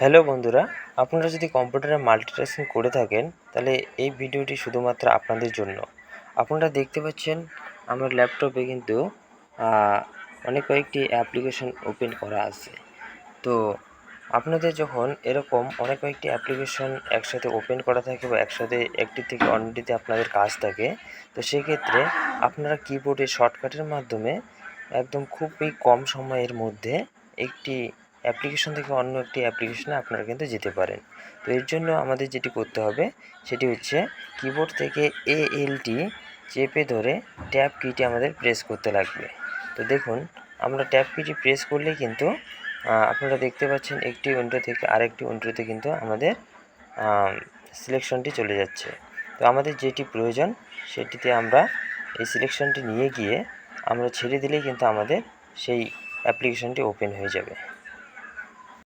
Hello বন্ধুরা, আপনারা যদি কম্পিউটারে মাল্টিটাস্কিং করে থাকেন, তাহলে এই ভিডিওটি শুধুমাত্র আপনাদের জন্য। আপনারা দেখতে পাচ্ছেন, আমার ল্যাপটপে কিন্তু অনেক কয়েকটি অ্যাপ্লিকেশন ওপেন করা আছে। তো, আপনাদের যখন এরকম অনেক কয়েকটি অ্যাপ্লিকেশন একসাথে ওপেন করা থাকে বা একসাথে একটি থেকে অন্যটিতে আপনাদের কাজ থাকে, তো সেক্ষেত্রে আপনারা কিবোর্ডের শর্টকাটের মাধ্যমে একদম খুবই কম সময়ের মধ্যে একটি অ্যাপ্লিকেশন থেকে অন্য একটি অ্যাপ্লিকেশনে আপনারা কিন্তু যেতে পারেন। তো এর জন্য আমাদের যেটি করতে হবে, সেটি হচ্ছে কিবোর্ড থেকে এ এলটি চেপে ধরে ট্যাব কিটি আমাদের প্রেস করতে লাগবে। তো দেখুন, আমরা ট্যাব কিটি প্রেস করলেই কিন্তু আপনারা দেখতে পাচ্ছেন একটি উইন্ডো থেকে আরেকটি উইন্ডোতে কিন্তু আমাদের সিলেকশনটি চলে যাচ্ছে। তো আমাদের যেটি প্রয়োজন, সেটিতে আমরা এই সিলেকশনটি নিয়ে গিয়ে আমরা ছেড়ে দিলেই কিন্তু আমাদের সেই অ্যাপ্লিকেশনটি ওপেন হয়ে যাবে।